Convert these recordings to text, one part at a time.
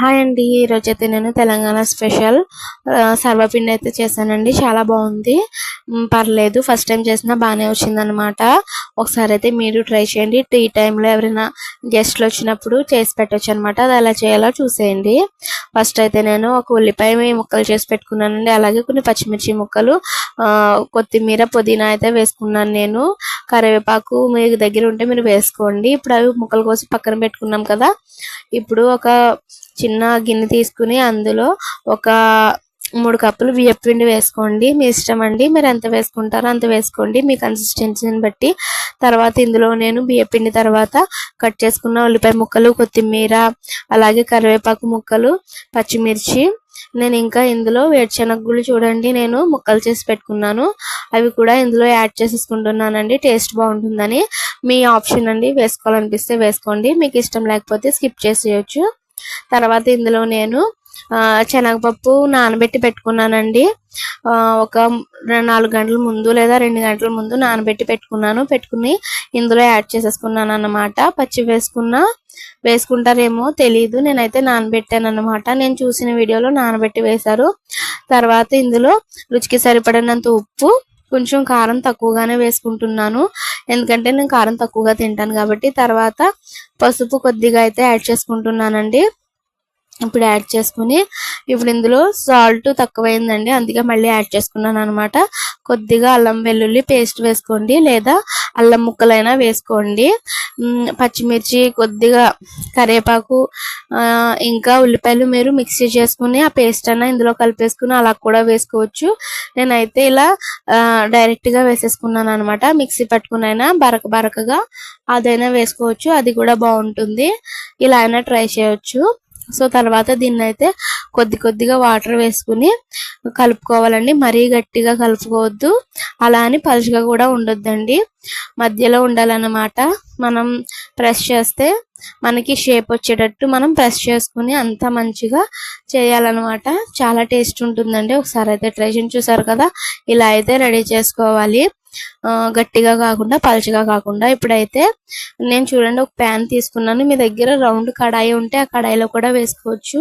Hi అండి ఈరోజు అయితే నేను తెలంగాణ స్పెషల్ సర్వపిండి అయితే చేశానండి చాలా బాగుంది. పర్లేదు ఫస్ట్ టైం చేసినా బాగానే వచ్చిందనమాట ఒకసారి అయితే మీరు ట్రై చేయండి టీ టైంలో ఎవరైనా గెస్ట్లు వచ్చినప్పుడు చేసి పెట్టొచ్చు అనమాట అది ఎలా చేయాలో చూసేయండి. ఫస్ట్ అయితే నేను ఒక ఉల్లిపాయ ముక్కలు చేసి పెట్టుకున్నానండి అలాగే కొన్ని పచ్చిమిర్చి ముక్కలు కొత్తిమీర పుదీనా అయితే వేసుకున్నాను నేను. కరివేపాకు మీ దగ్గర ఉంటే మీరు వేసుకోండి. ఇప్పుడు అవి ముక్కలు కోసి పక్కన పెట్టుకున్నాం కదా ఇప్పుడు ఒక చిన్న గిన్నె తీసుకుని అందులో ఒక మూడు కప్పులు బియ్యపు పిండి వేసుకోండి. మీ ఇష్టం అండి. మీరు ఎంత వేసుకుంటారో అంత వేసుకోండి. మీ కన్సిస్టెన్సీని బట్టి. తర్వాత ఇందులో నేను బియ్యపు పిండి తర్వాత కట్ చేసుకున్న ఉల్లిపాయ ముక్కలు కొత్తిమీర అలాగే కరివేపాకు ముక్కలు పచ్చిమిర్చి. నేను ఇంకా ఇందులో వేరుశనగ చూడండి. నేను ముక్కలు చేసి పెట్టుకున్నాను. అవి కూడా ఇందులో యాడ్ చేసేసుకుంటున్నానండి. టేస్ట్ బాగుంటుందని. మీ ఆప్షన్ అండి. వేసుకోవాలనిపిస్తే వేసుకోండి. మీకు ఇష్టం లేకపోతే స్కిప్ చేసేయచ్చు. తర్వాత ఇందులో నేను శనగపప్పు నానబెట్టి పెట్టుకున్నానండి. ఒక నాలుగు గంటల ముందు లేదా రెండు గంటల ముందు నానబెట్టి పెట్టుకున్నాను. పెట్టుకుని ఇందులో యాడ్ చేసేసుకున్నాను అన్నమాట. పచ్చి వేసుకున్నా వేసుకుంటారేమో తెలియదు నేనైతే నానబెట్టాను అనమాట నేను చూసిన వీడియోలో నానబెట్టి వేశారు. తర్వాత ఇందులో రుచికి సరిపడినంత ఉప్పు కొంచెం కారం తక్కువగానే వేసుకుంటున్నాను. ఎందుకంటే నేను కారం తక్కువగా తింటాను కాబట్టి తర్వాత పసుపు కొద్దిగా అయితే యాడ్ చేసుకుంటున్నానండి. ఇప్పుడు యాడ్ చేసుకుని ఇప్పుడు ఇందులో సాల్ట్ తక్కువైందండి. అందుకే మళ్ళీ యాడ్ చేసుకున్నాను అనమాట కొద్దిగా అల్లం వెల్లుల్లి పేస్ట్ వేసుకోండి. లేదా అల్లం ముక్కలైనా వేసుకోండి. పచ్చిమిర్చి కొద్దిగా కరివేపాకు ఇంకా ఉల్లిపాయలు మీరు మిక్సీ చేసుకుని ఆ పేస్ట్ అయినా ఇందులో కలిపేసుకుని అలా కూడా వేసుకోవచ్చు. నేనైతే ఇలా డైరెక్ట్గా డైరెక్ట్గా వేసేసుకున్నాను అనమాట మిక్సీ పట్టుకునైనా బరక బరకగా అదైనా వేసుకోవచ్చు. అది కూడా బాగుంటుంది. ఇలా అయినా ట్రై చేయొచ్చు. సో తర్వాత దీన్ని అయితే కొద్ది కొద్దిగా వాటర్ వేసుకుని కలుపుకోవాలండి. మరీ గట్టిగా కలుపుకోవద్దు. అలా అని పలుచగా కూడా ఉండొద్దండి. మధ్యలో ఉండాలన్నమాట. మనం ప్రెస్ చేస్తే మనకి షేప్ వచ్చేటట్టు మనం ప్రెస్ చేసుకుని అంత మంచిగా చేయాలన్నమాట. చాలా టేస్ట్ ఉంటుందండి. ఒకసారి అయితే ట్రై చేసి చూసారు కదా? ఇలా అయితే రెడీ చేసుకోవాలి. గట్టిగా కాకుండా పలచగా కాకుండా ఇప్పుడైతే నేను చూడండి ఒక ప్యాన్ తీసుకున్నాను. మీ దగ్గర రౌండ్ కడాయి ఉంటే ఆ కడాయిలో కూడా వేసుకోవచ్చు.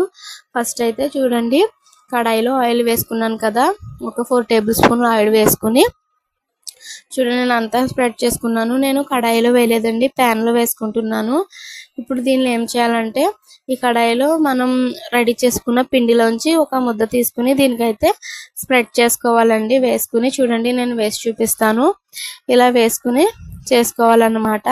ఫస్ట్ అయితే చూడండి కడాయిలో ఆయిల్ వేసుకున్నాను కదా ఒక ఫోర్ టేబుల్ స్పూన్ ఆయిల్ వేసుకుని చూడండి నేను అంతా స్ప్రెడ్ చేసుకున్నాను. నేను కడాయిలో వేయలేదండి ప్యాన్లో వేసుకుంటున్నాను. ఇప్పుడు దీనిలో ఏం చేయాలంటే ఈ కడాయిలో మనం రెడీ చేసుకున్న పిండిలోంచి ఒక ముద్ద తీసుకుని దీనికైతే స్ప్రెడ్ చేసుకోవాలండి. వేసుకుని చూడండి నేను వేసి చూపిస్తాను. ఇలా వేసుకుని చేసుకోవాలన్నమాట.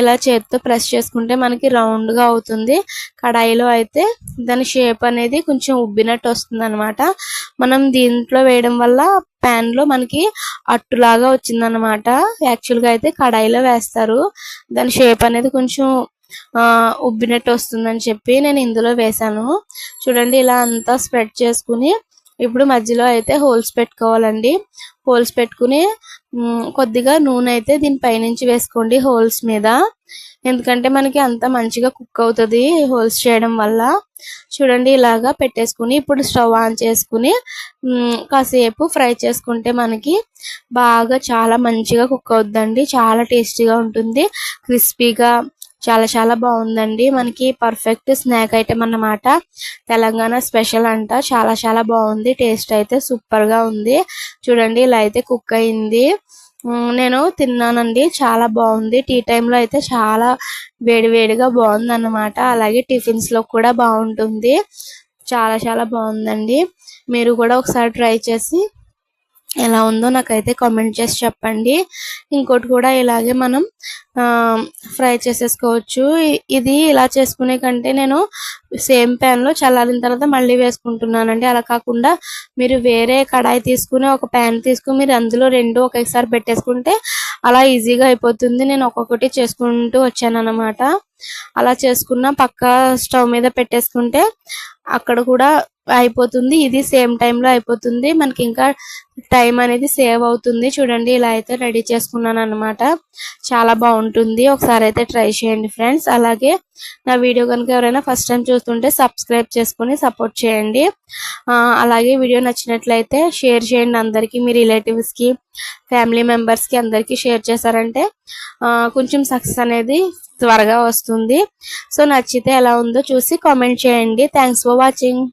ఇలా చేతితో ప్రెస్ చేసుకుంటే మనకి రౌండ్గా అవుతుంది. కడాయిలో అయితే దాని షేప్ అనేది కొంచెం ఉబ్బినట్టు వస్తుంది అనమాట మనం దీంట్లో వేయడం వల్ల పాన్లో మనకి అట్టులాగా వచ్చింది అనమాట యాక్చువల్గా అయితే కడాయిలో వేస్తారు. దాని షేప్ అనేది కొంచెం ఉబ్బినట్టు వస్తుందని చెప్పి నేను ఇందులో వేసాను చూడండి ఇలా అంతా స్ప్రెడ్ చేసుకుని ఇప్పుడు మధ్యలో అయితే హోల్స్ పెట్టుకోవాలండి. హోల్స్ పెట్టుకుని కొద్దిగా నూనె అయితే దీని పైనుంచి వేసుకోండి హోల్స్ మీద. ఎందుకంటే మనకి అంత మంచిగా కుక్ అవుతుంది హోల్స్ చేయడం వల్ల. చూడండి ఇలాగా పెట్టేసుకుని ఇప్పుడు స్టవ్ ఆన్ చేసుకుని కాసేపు ఫ్రై చేసుకుంటే మనకి బాగా చాలా మంచిగా కుక్ అవుతుందండి చాలా టేస్టీగా ఉంటుంది. క్రిస్పీగా చాలా చాలా బాగుందండి. మనకి పర్ఫెక్ట్ స్నాక్ ఐటమ్ అన్నమాట. తెలంగాణ స్పెషల్ అంట. చాలా చాలా బాగుంది. టేస్ట్ అయితే సూపర్గా ఉంది. చూడండి ఇలా అయితే కుక్ అయింది. నేను తిన్నానండి. చాలా బాగుంది. టీ టైంలో అయితే చాలా వేడివేడిగా బాగుంది అన్నమాట అలాగే టిఫిన్స్లో కూడా బాగుంటుంది. చాలా చాలా బాగుందండి. మీరు కూడా ఒకసారి ట్రై చేసి ఎలా ఉందో నాకైతే కామెంట్ చేసి చెప్పండి. ఇంకోటి కూడా ఇలాగే మనం ఫ్రై చేసేసుకోవచ్చు. ఇది ఇలా చేసుకునే కంటే నేను సేమ్ ప్యాన్లో చల్లారిన తర్వాత మళ్ళీ వేసుకుంటున్నానండి. అలా కాకుండా మీరు వేరే కడాయి తీసుకుని ఒక ప్యాన్ తీసుకుని మీరు అందులో రెండు ఒకేసారి పెట్టేసుకుంటే అలా ఈజీగా అయిపోతుంది. నేను ఒక్కొక్కటి చేసుకుంటూ వచ్చాను అనమాట అలా చేసుకున్న పక్క స్టవ్ మీద పెట్టేసుకుంటే అక్కడ కూడా అయిపోతుంది. ఇది సేమ్ టైంలో అయిపోతుంది. మనకి ఇంకా టైం అనేది సేవ్ అవుతుంది. చూడండి ఇలా అయితే రెడీ చేసుకున్నాను అనమాట చాలా బాగుంటుంది. ఒకసారి అయితే ట్రై చేయండి ఫ్రెండ్స్. అలాగే నా వీడియో కనుక ఎవరైనా ఫస్ట్ టైం చూస్తుంటే సబ్స్క్రైబ్ చేసుకుని సపోర్ట్ చేయండి. అలాగే వీడియో నచ్చినట్లయితే షేర్ చేయండి అందరికీ. మీ రిలేటివ్స్కి ఫ్యామిలీ మెంబర్స్కి అందరికీ షేర్ చేశారంటే కొంచెం సక్సెస్ అనేది త్వరగా వస్తుంది. సో నచ్చితే ఎలా ఉందో చూసి కామెంట్ చేయండి. Thanks for watching.